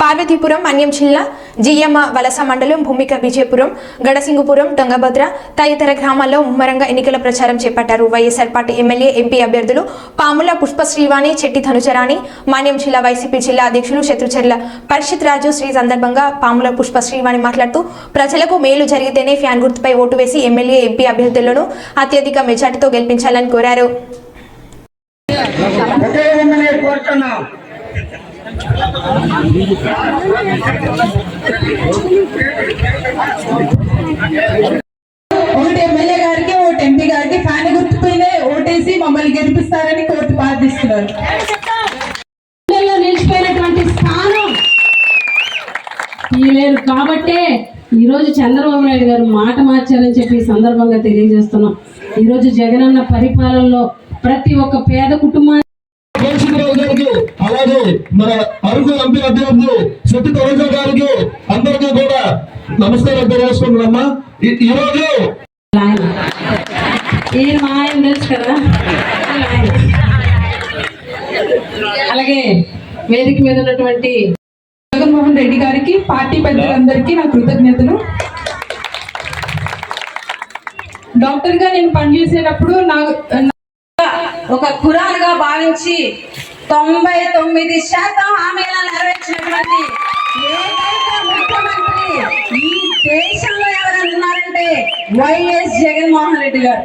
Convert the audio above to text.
పార్వతీపురం మన్యం జిల్లా జిఎమ్మ వలస మండలం భూమిక విజయపురం గడసింగుపురం తుంగభద్ర తదితర గ్రామాల్లో ముమ్మరంగా ఎన్నికల ప్రచారం చేపట్టారు. వైఎస్ఆర్ పార్టీ ఎమ్మెల్యే ఎంపీ అభ్యర్థులు పాముల పుష్ప శ్రీవాణి చెట్టి ధనుచరాణి మాన్యం జిల్లా వైసీపీ జిల్లా అధ్యక్షులు శత్రుచర్ల పరిషత్ రాజు శ్రీ సందర్భంగా పాముల పుష్ప శ్రీవాణి మాట్లాడుతూ ప్రజలకు మేలు జరిగితేనే ఫ్యాన్ గుర్తుపై ఓటు వేసి ఎమ్మెల్యే ఎంపీ అభ్యర్థులను అత్యధిక మెజార్టీతో గెలిపించాలని కోరారు. ఒకటి ఎమ్మెల్యే గారికి ఒకటి ఎంపీ గారికి ఫ్యాన్ గుర్తుపైనే ఓటేసి మమ్మల్ని గెలిపిస్తారని కోర్టు ప్రార్థిస్తున్నారు. గుండెల్లో నిలిచిపోయినటువంటి స్థానం తీయలేరు కాబట్టే ఈరోజు చంద్రబాబు నాయుడు గారు మాట మార్చారని చెప్పి ఈ సందర్భంగా తెలియజేస్తున్నాం. ఈరోజు జగనన్న పరిపాలనలో ప్రతి ఒక్క పేద కుటుంబాన్ని గారికి అలాగే మన అరుగు ఎంపీ అభ్యర్థి శెట్టి తొలజ గారికి అందరికీ కూడా నమస్కారం తెలియజేసుకుంటున్నామ్మా ఈరోజు మా ఆయన తెలుసు కదా? అలాగే వేదిక మీద ఉన్నటువంటి జగన్మోహన్ రెడ్డి గారికి పార్టీ పెద్దలందరికీ నా కృతజ్ఞతలు. డాక్టర్గా నేను పనిచేసేటప్పుడు నా ఒక కురాలుగా భావించి తొంభై తొమ్మిది శాతం హామీలను నెరవేర్చినటువంటి ఏకైక ముఖ్యమంత్రి ఈ దేశంలో ఎవరన్నారంటే వైఎస్ జగన్మోహన్ రెడ్డి గారు.